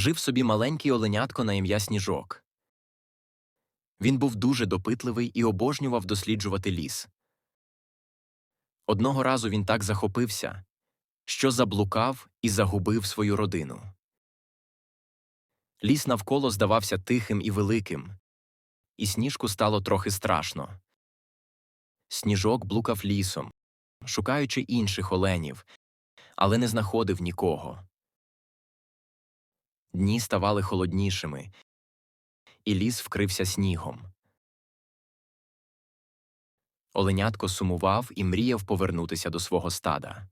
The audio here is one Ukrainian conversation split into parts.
жив собі маленький оленятко на ім'я Сніжок. Він був дуже допитливий і обожнював досліджувати ліс. Одного разу він так захопився, що заблукав і загубив свою родину. Ліс навколо здавався тихим і великим, і сніжку стало трохи страшно. Сніжок блукав лісом, шукаючи інших оленів, але не знаходив нікого. Дні ставали холоднішими, і ліс вкрився снігом. Оленятко сумував і мріяв повернутися до свого стада.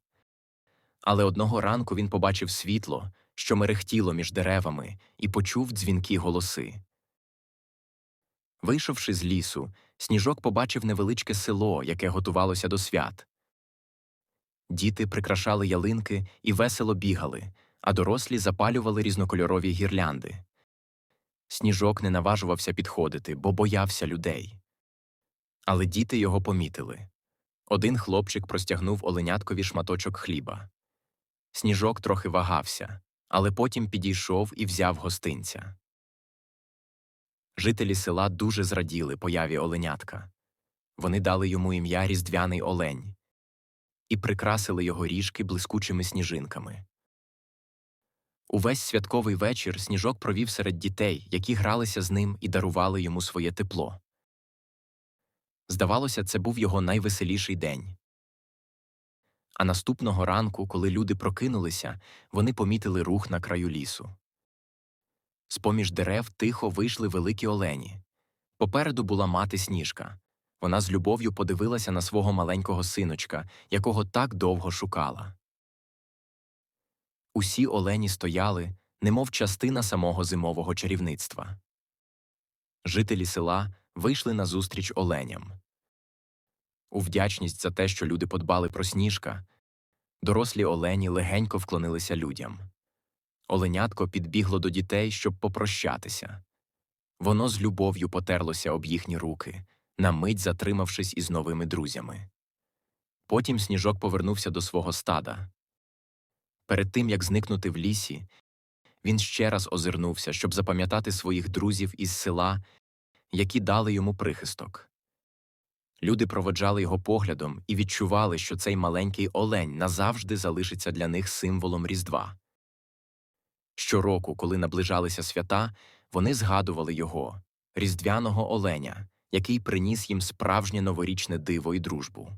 Але одного ранку він побачив світло, що мерехтіло між деревами, і почув дзвінкі голоси. Вийшовши з лісу, сніжок побачив невеличке село, яке готувалося до свят. Діти прикрашали ялинки і весело бігали, а дорослі запалювали різнокольорові гірлянди. Сніжок не наважувався підходити, бо боявся людей. Але діти його помітили. Один хлопчик простягнув оленяткові шматочок хліба. Сніжок трохи вагався, але потім підійшов і взяв гостинця. Жителі села дуже зраділи появі оленятка. Вони дали йому ім'я Різдвяний Олень і прикрасили його ріжки блискучими сніжинками. Увесь святковий вечір сніжок провів серед дітей, які гралися з ним і дарували йому своє тепло. Здавалося, це був його найвеселіший день. А наступного ранку, коли люди прокинулися, вони помітили рух на краю лісу. З поміж дерев тихо вийшли великі олені. Попереду була мати сніжка. Вона з любов'ю подивилася на свого маленького синочка, якого так довго шукала. Усі олені стояли, немов частина самого зимового чарівництва. Жителі села вийшли назустріч оленям. У вдячність за те, що люди подбали про сніжка, дорослі олені легенько вклонилися людям. Оленятко підбігло до дітей, щоб попрощатися. Воно з любов'ю потерлося об їхні руки, на мить затримавшись із новими друзями. Потім сніжок повернувся до свого стада. Перед тим як зникнути в лісі, він ще раз озирнувся, щоб запам'ятати своїх друзів із села, які дали йому прихисток. Люди проводжали його поглядом і відчували, що цей маленький олень назавжди залишиться для них символом Різдва. Щороку, коли наближалися свята, вони згадували його різдвяного оленя, який приніс їм справжнє новорічне диво і дружбу.